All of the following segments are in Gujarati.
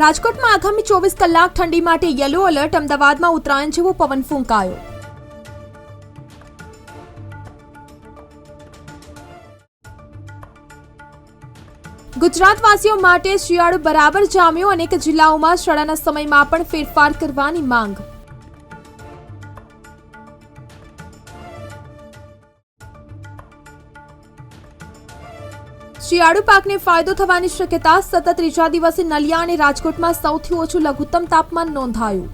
રાજકોટમાં આગામી ચોવીસ કલાક ઠંડી માટે યલો એલર્ટ અમદાવાદમાં ઉત્તરાયણ જેવો પવન ફૂંકાયો. ગુજરાતવાસીઓ માટે શિયાળો બરાબર જામ્યો, અનેક જિલ્લાઓમાં શાળાના સમયમાં પણ ફેરફાર કરવાની માંગ. શિયાળુ પાકને ફાયદો થવાની શક્યતા સતત ત્રીજા દિવસે નલિયા અને રાજકોટમાં સૌથી ઓછું લઘુત્તમ તાપમાન નોંધાયું.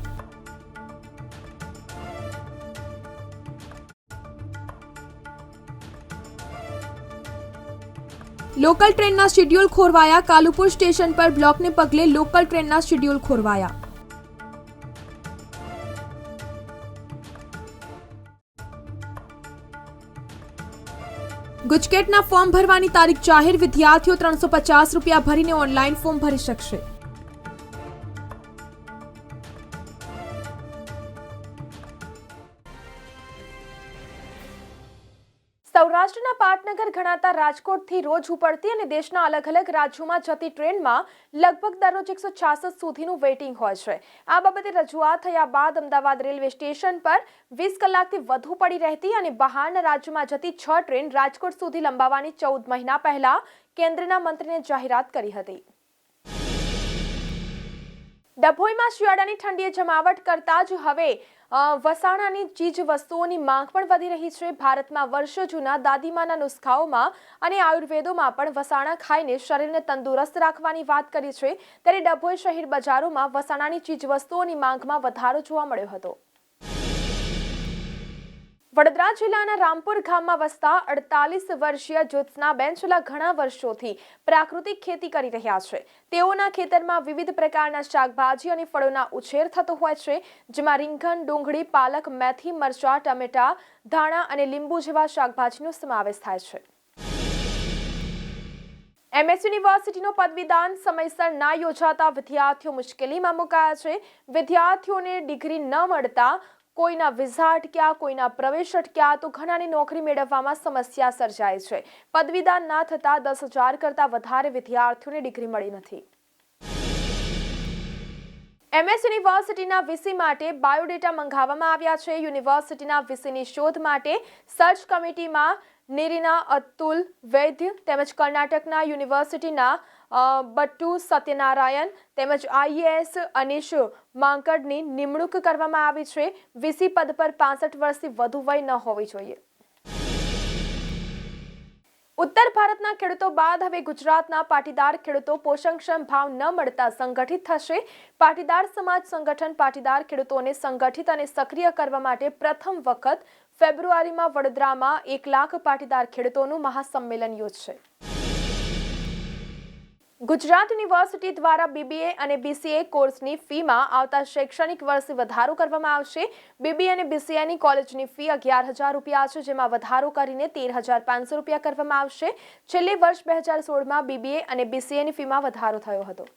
લોકલ ટ્રેનના શેડ્યુલ ખોરવાયા, કાલુપુર સ્ટેશન પર બ્લોકને પગલે લોકલ ટ્રેનના શેડ્યુલ ખોરવાયા. ગુજકેટના ફોર્મ ભરવાની તારીખ જાહેર વિદ્યાર્થીઓ ત્રણસો પચાસ રૂપિયા ભરીને ઓનલાઈન ફોર્મ ભરી શકશે. સૌરાષ્ટ્રના પાટનગર ગણાતા રાજકોટથી રોજ ઉપડતી અને દેશના અલગ અલગ રાજ્યોમાં જતી ટ્રેનમાં લગભગ દરરોજ એકસો છાસઠ સુધીનું વેઇટિંગ હોય છે. આ બાબતે રજૂઆત થયા બાદ અમદાવાદ રેલવે સ્ટેશન પર વીસ કલાકથી વધુ પડી રહેતી અને બહારના રાજ્યોમાં જતી છ ટ્રેન રાજકોટ સુધી લંબાવવાની ચૌદ મહિના પહેલા કેન્દ્રના મંત્રીને જાહેરાત કરી હતી. ડભોઈમાં શિયાળાની ઠંડીએ જમાવટ કરતા જ હવે વસાણાની ચીજ વસ્તુઓની માંગ પણ વધી રહી છે. ભારતમાં વર્ષો જૂના દાદીમાના નુસ્ખાઓમાં અને આયુર્વેદોમાં પણ વસાણા ખાઈને શરીરને તંદુરસ્ત રાખવાની વાત કરી છે. ત્યારે ડભોઈ શહેર બજારોમાં વસાણાની ચીજ વસ્તુઓની માંગમાં વધારો જોવા મળ્યો હતો. વડોદરા જિલ્લાના રામપુર ગામમાં વસતા અડતાલીસ વર્ષીય જ્યોત્સનાબેન છેલ્લા ઘણા વર્ષોથી પ્રાકૃતિક ખેતી કરી રહ્યા છે. તેઓના ખેતરમાં વિવિધ પ્રકારના શાકભાજી અને ફળોના ઉછેર થતો હોય છે, જેમાં રીંગણ, ડુંગળી, પાલક, મેથી, મરચાં, ટમેટા, ધાણા અને લીંબુ જેવા શાકભાજીનો સમાવેશ થાય છે. એમએસ યુનિવર્સિટીનો પદવીદાન સમયસર ના યોજાતા વિદ્યાર્થીઓ મુશ્કેલીમાં મુકાયા છે. વિદ્યાર્થીઓને ડિગ્રી ન મળતા કોઈના વિઝા અટક્યા કોઈના પ્રવેશ અટક્યા તો ઘણાની નોકરી મેળવવામાં સમસ્યા સર્જાય છે. પદવીદાન ના થતા દસ હજાર કરતાં વધારે વિદ્યાર્થીઓને ડિગ્રી મળી નથી. એમએસ યુનિવર્સિટીના વીસી માટે બાયોડેટા મંગાવવામાં આવ્યા છે. યુનિવર્સિટીના વીસીની શોધ માટે સર્ચ કમિટીમાં નીરીના અતુલ વૈદ્ય તેમજ કર્ણાટકના યુનિવર્સિટીના બટ્ટુ સત્યનારાયણ તેમજ આઈએએસ અનિશ માંકડની નિમણૂક કરવામાં આવી છે. વીસી પદ પર પાસઠ વર્ષથી વધુ વય ન હોવી જોઈએ. ઉત્તર ભારતના ખેડૂતો બાદ હવે ગુજરાતના પાટીદાર ખેડૂતો પોષણક્ષમ ભાવ ન મળતા સંગઠિત થશે. પાટીદાર સમાજ સંગઠન પાટીદાર ખેડૂતોને સંગઠિત અને સક્રિય કરવા માટે પ્રથમ વખત ફેબ્રુઆરીમાં વડોદરામાં એક લાખ પાટીદાર ખેડૂતોનું મહાસંમેલન યોજશે. ગુજરાત યુનિવર્સિટી દ્વારા બીબીએ અને બીસીએ કોર્સની ફીમાં આવતા શૈક્ષણિક વર્ષે વધારો કરવામાં આવશે. બીબીએ અને બીસીએની કોલેજની ફી અગિયાર હજાર રૂપિયા છે, જેમાં વધારો કરીને તેર હજાર પાંચસો રૂપિયા કરવામાં આવશે. છેલ્લે વર્ષ બે હજાર સોળમાં બીબીએ અને બીસીએની ફીમાં વધારો થયો હતો.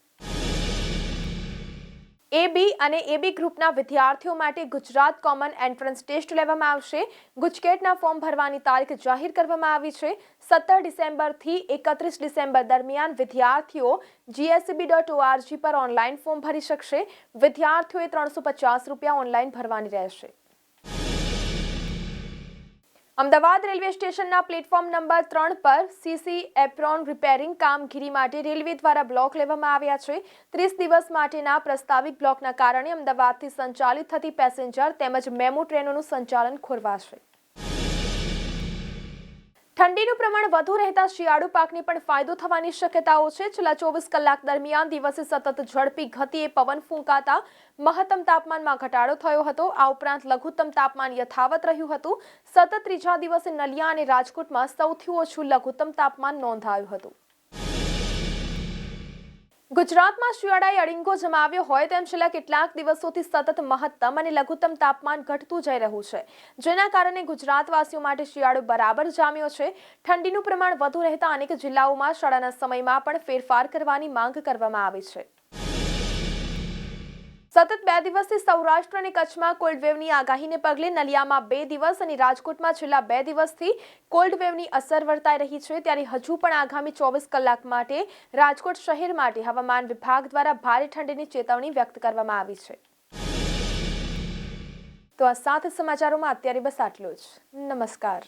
એબી અને એબી ગ્રુપના વિદ્યાર્થીઓ માટે ગુજરાત કોમન એન્ટ્રન્સ ટેસ્ટ લેવામાં આવશે. ગુજકેટના ફોર્મ ભરવાની તારીખ જાહેર કરવામાં આવી છે. સત્તર ડિસેમ્બરથી એકત્રીસ ડિસેમ્બર દરમિયાન વિદ્યાર્થીઓ જીએસસીબી ડોટ ઓઆરજી પર ઓનલાઈન ફોર્મ ભરી શકશે. વિદ્યાર્થીઓએ ત્રણસો પચાસ રૂપિયા ઓનલાઈન ભરવાની રહેશે. અમદાવાદ રેલવે સ્ટેશનના પ્લેટફોર્મ નંબર ત્રણ પર સીસી એપ્રોન રિપેરિંગ કામગીરી માટે રેલવે દ્વારા બ્લોક લેવામાં આવ્યા છે. ત્રીસ દિવસ માટેના પ્રસ્તાવિક બ્લોકના કારણે અમદાવાદથી સંચાલિત થતી પેસેન્જર તેમજ મેમો ટ્રેનોનું સંચાલન ખોરવાશે. ઠંડીનું પ્રમાણ વધુ રહેતા શિયાળુ પાકને પણ ફાયદો થવાની શક્યતાઓ છે. છેલ્લા ચોવીસ કલાક દરમિયાન દિવસે સતત ઝડપી ગતિએ પવન ફૂંકાતા મહત્તમ તાપમાનમાં ઘટાડો થયો હતો. આ ઉપરાંત લઘુત્તમ તાપમાન યથાવત રહ્યું હતું. સતત ત્રીજા દિવસે નલિયા અને રાજકોટમાં સૌથી ઓછું લઘુત્તમ તાપમાન નોંધાયું હતું. ગુજરાતમાં શિયાળાએ અડિંગો જમાવ્યો હોય તેમ છેલ્લા કેટલાક દિવસોથી સતત મહત્તમ અને લઘુત્તમ તાપમાન ઘટતું જઈ રહ્યું છે. જેના કારણે ગુજરાતવાસીઓ માટે શિયાળો બરાબર જામ્યો છે. ઠંડીનું પ્રમાણ વધુ રહેતા અનેક જિલ્લાઓમાં શાળાના સમયમાં પણ ફેરફાર કરવાની માંગ કરવામાં આવી છે. સતત બે દિવસથી સૌરાષ્ટ્ર અને કચ્છમાં કોલ્ડ વેવની આગાહીને પગલે નલિયામાં બે દિવસ અને રાજકોટમાં છેલ્લા બે દિવસથી કોલ્ડ વેવની અસર વર્તાઈ રહી છે. ત્યારે હજુ પણ આગામી ચોવીસ કલાક માટે રાજકોટ શહેર માટે હવામાન વિભાગ દ્વારા ભારે ઠંડીની ચેતવણી વ્યક્ત કરવામાં આવી છે. તો આ સાત સમાચારોમાં અત્યારે બસ આટલું જ. નમસ્કાર.